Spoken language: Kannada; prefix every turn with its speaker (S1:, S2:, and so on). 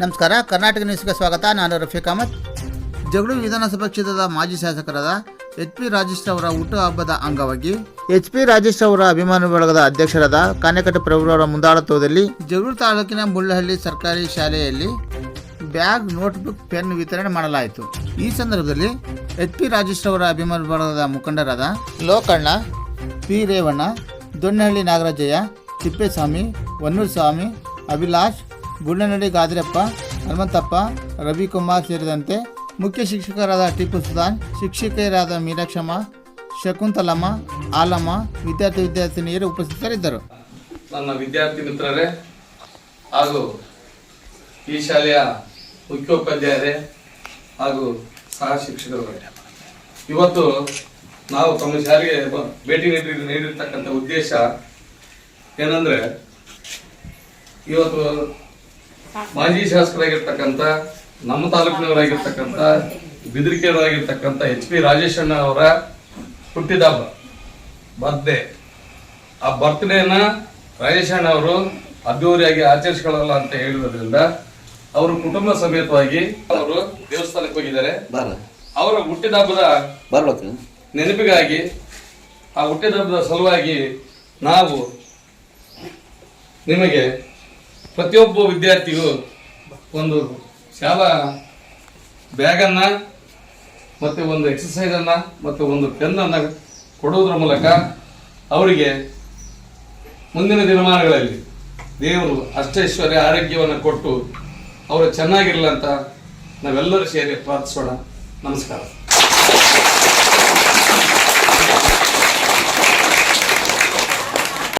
S1: ನಮಸ್ಕಾರ ಕರ್ನಾಟಕ ನ್ಯೂಸ್ಗೆ ಸ್ವಾಗತ. ನಾನು ರಫೀಕ್ ಅಹಮದ್. ಜಗಳೂರು ವಿಧಾನಸಭಾ ಕ್ಷೇತ್ರದ ಮಾಜಿ ಶಾಸಕರಾದ ಎಚ್ ಪಿ ರಾಜೇಶ್ ಅವರ ಹುಟ್ಟುಹಬ್ಬದ ಅಂಗವಾಗಿ ಎಚ್ ಪಿ ರಾಜೇಶ್ ಅವರ ಅಭಿಮಾನಿ ಬಳಗದ ಅಧ್ಯಕ್ಷರಾದ ಪ್ರಭು ಅವರ ಮುಂದಾಳತ್ವದಲ್ಲಿ ಜಗಳೂರು ತಾಲೂಕಿನ ಮುಳ್ಳಹಳ್ಳಿ ಸರ್ಕಾರಿ ಶಾಲೆಯಲ್ಲಿ ಬ್ಯಾಗ್ ನೋಟ್ಬುಕ್ ಪೆನ್ ವಿತರಣೆ ಮಾಡಲಾಯಿತು. ಈ ಸಂದರ್ಭದಲ್ಲಿ ಎಚ್ ಪಿ ರಾಜೇಶ್ ಅವರ ಅಭಿಮಾನಿ ಬಳಗದ ಮುಖಂಡರಾದ ಲೋಕಣ್ಣ ಪಿ ರೇವಣ್ಣ ದೊಣ್ಣಹಳ್ಳಿ ನಾಗರಾಜಯ್ಯ ತಿಪ್ಪೇಸ್ವಾಮಿ ವನ್ನೂರ್ ಸ್ವಾಮಿ ಅಭಿಲಾಷ್ ಗುಂಡನಡಿ ಗಾದ್ರಪ್ಪ ಹನುಮಂತಪ್ಪ, ರವಿಕುಮಾರ್ ಸೇರಿದಂತೆ ಮುಖ್ಯ ಶಿಕ್ಷಕರಾದ ಟಿಪ್ಪು ಸುಲ್ತಾನ್ ಶಿಕ್ಷಕಿಯರಾದ ಮೀನಾಕ್ಷಮ್ಮ, ಶಕುಂತಲಮ್ಮ, ಆಲಮ್ಮ, ವಿದ್ಯಾರ್ಥಿ ವಿದ್ಯಾರ್ಥಿನಿಯರು ಉಪಸ್ಥಿತರಿದ್ದರು.
S2: ನನ್ನ ವಿದ್ಯಾರ್ಥಿ ಮಿತ್ರರೇ, ಹಾಗೂ ಈ ಶಾಲೆಯ ಮುಖ್ಯೋಪಾಧ್ಯಾಯರೇ, ಹಾಗೂ ಸಹ ಶಿಕ್ಷಕರು ಇವತ್ತು ನಾವು ತಮ್ಮ ಶಾಲೆಗೆ ಭೇಟಿ ನೀಡಿ, ನೀಡಿರ್ತಕ್ಕಂಥ ಉದ್ದೇಶ ಏನಂದ್ರೆ, ಇವತ್ತು ಮಾಜಿ ಶಾಸಕರಾಗಿರ್ತಕ್ಕಂಥ ನಮ್ಮ ತಾಲೂಕಿನವರಾಗಿರ್ತಕ್ಕಂಥ ಬಿದರಿಕೆಯವರಾಗಿರ್ತಕ್ಕಂಥ ಎಚ್ ಪಿ ರಾಜೇಶಣ್ಣ ಅವರ ಹುಟ್ಟಿದ ಹಬ್ಬ ಬರ್ತ್ಡೇ ಆ ಬರ್ತ್ಡೇನ ರಾಜೇಶಣ್ಣ ಅವರು ಅದ್ದೂರಿಯಾಗಿ ಆಚರಿಸ್ಕೊಳ್ಳಲ್ಲ ಅಂತ ಹೇಳಿರೋದ್ರಿಂದ ಅವರು ಕುಟುಂಬ ಸಮೇತವಾಗಿ ಅವರು ದೇವಸ್ಥಾನಕ್ಕೆ ಹೋಗಿದ್ದಾರೆ.
S3: ಬಾರ.
S2: ಅವರ ಹುಟ್ಟಿದ ಹಬ್ಬದ ನೆನಪಿಗಾಗಿ ಆ ಹುಟ್ಟಿದ ಹಬ್ಬದ ಸಲುವಾಗಿ ನಾವು ನಿಮಗೆ ಪ್ರತಿಯೊಬ್ಬ ವಿದ್ಯಾರ್ಥಿಗೂ ಒಂದು ಶಾಲಾ ಬ್ಯಾಗನ್ನು ಮತ್ತು ಒಂದು ಎಕ್ಸಸೈಸನ್ನು ಮತ್ತು ಒಂದು ಪೆನ್ನನ್ನು ಅನ್ನ ಕೊಡುವುದರ ಮೂಲಕ ಅವರಿಗೆ ಮುಂದಿನ ದಿನಮಾನಗಳಲ್ಲಿ ದೇವರು ಅಷ್ಟೈಶ್ವರ್ಯ ಆರೋಗ್ಯವನ್ನು ಕೊಟ್ಟು ಅವರು ಚೆನ್ನಾಗಿರಲಿ ಅಂತ ನಾವೆಲ್ಲರೂ ಸೇರಿ ಪ್ರಾರ್ಥಿಸೋಣ. ನಮಸ್ಕಾರ.